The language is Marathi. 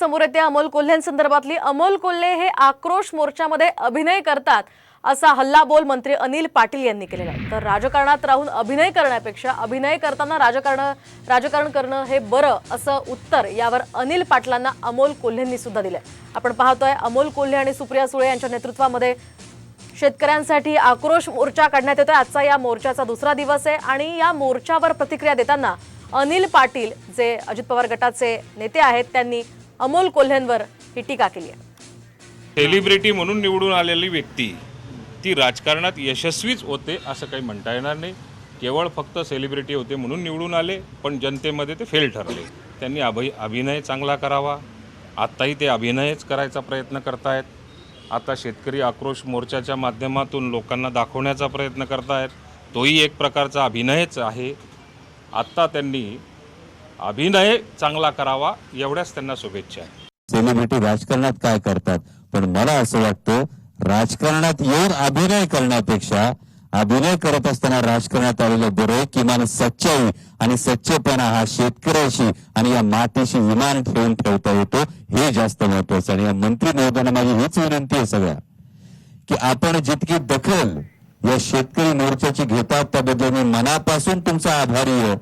समोर येते अमोल कोल्ह्यांसंदर्भातली अमोल कोल्हे हे आक्रोश मोर्चामध्ये अभिनय करतात असा हल्लाबोल मंत्री अनिल पाटील यांनी केलेला आहे. तर राजकारणात राहून अभिनय करण्यापेक्षा अभिनय करताना राजकारण राजकारण करणं हे बरं असं उत्तर यावर अनिल पाटलांना अमोल कोल्हेंनी सुद्धा दिलंय. आपण पाहतोय अमोल कोल्हे आणि सुप्रिया सुळे यांच्या नेतृत्वामध्ये शेतकऱ्यांसाठी आक्रोश मोर्चा काढण्यात येतोय. आजचा या मोर्चाचा दुसरा दिवस आहे आणि या मोर्चावर प्रतिक्रिया देताना अनिल पाटील जे अजित पवार गटाचे नेते आहेत त्यांनी अमोल कोल्हेंवर ही टीका केली आहे. सेलिब्रिटी म्हणून निवडून आलेली व्यक्ती ती राजकारणात यशस्वीच होते असं काही म्हणता येणार नाही. केवळ फक्त सेलिब्रिटी होते म्हणून निवडून आले पण जनतेमध्ये ते फेल ठरले. त्यांनी अभि अभिनय चांगला करावा. आत्ताही ते अभिनयच करायचा प्रयत्न करतायत. आता शेतकरी आक्रोश मोर्चाच्या माध्यमातून लोकांना दाखवण्याचा प्रयत्न करतायत. तोही एक प्रकारचा अभिनयच आहे. आत्ता त्यांनी अभिनय चांगला करावा एवढ्याच त्यांना शुभेच्छा सेलिब्रिटी राजकारणात काय करतात? पण मला असं वाटतं राजकारणात येऊन अभिनय करण्यापेक्षा अभिनय करत असताना राजकारणात आलेलं बरं किमान सच्चाई आणि सच्चेपणा हा शेतकऱ्याशी आणि या मातीशी विमान ठेवून ठेवता येतो हे जास्त महत्वाचं आणि या मंत्री महोदयांना माझी हीच विनंती आहे सगळ्या की आपण जितकी दखल या शेतकरी मोर्चाची घेतात त्याबद्दल मी मनापासून तुमचा आभारी आहे.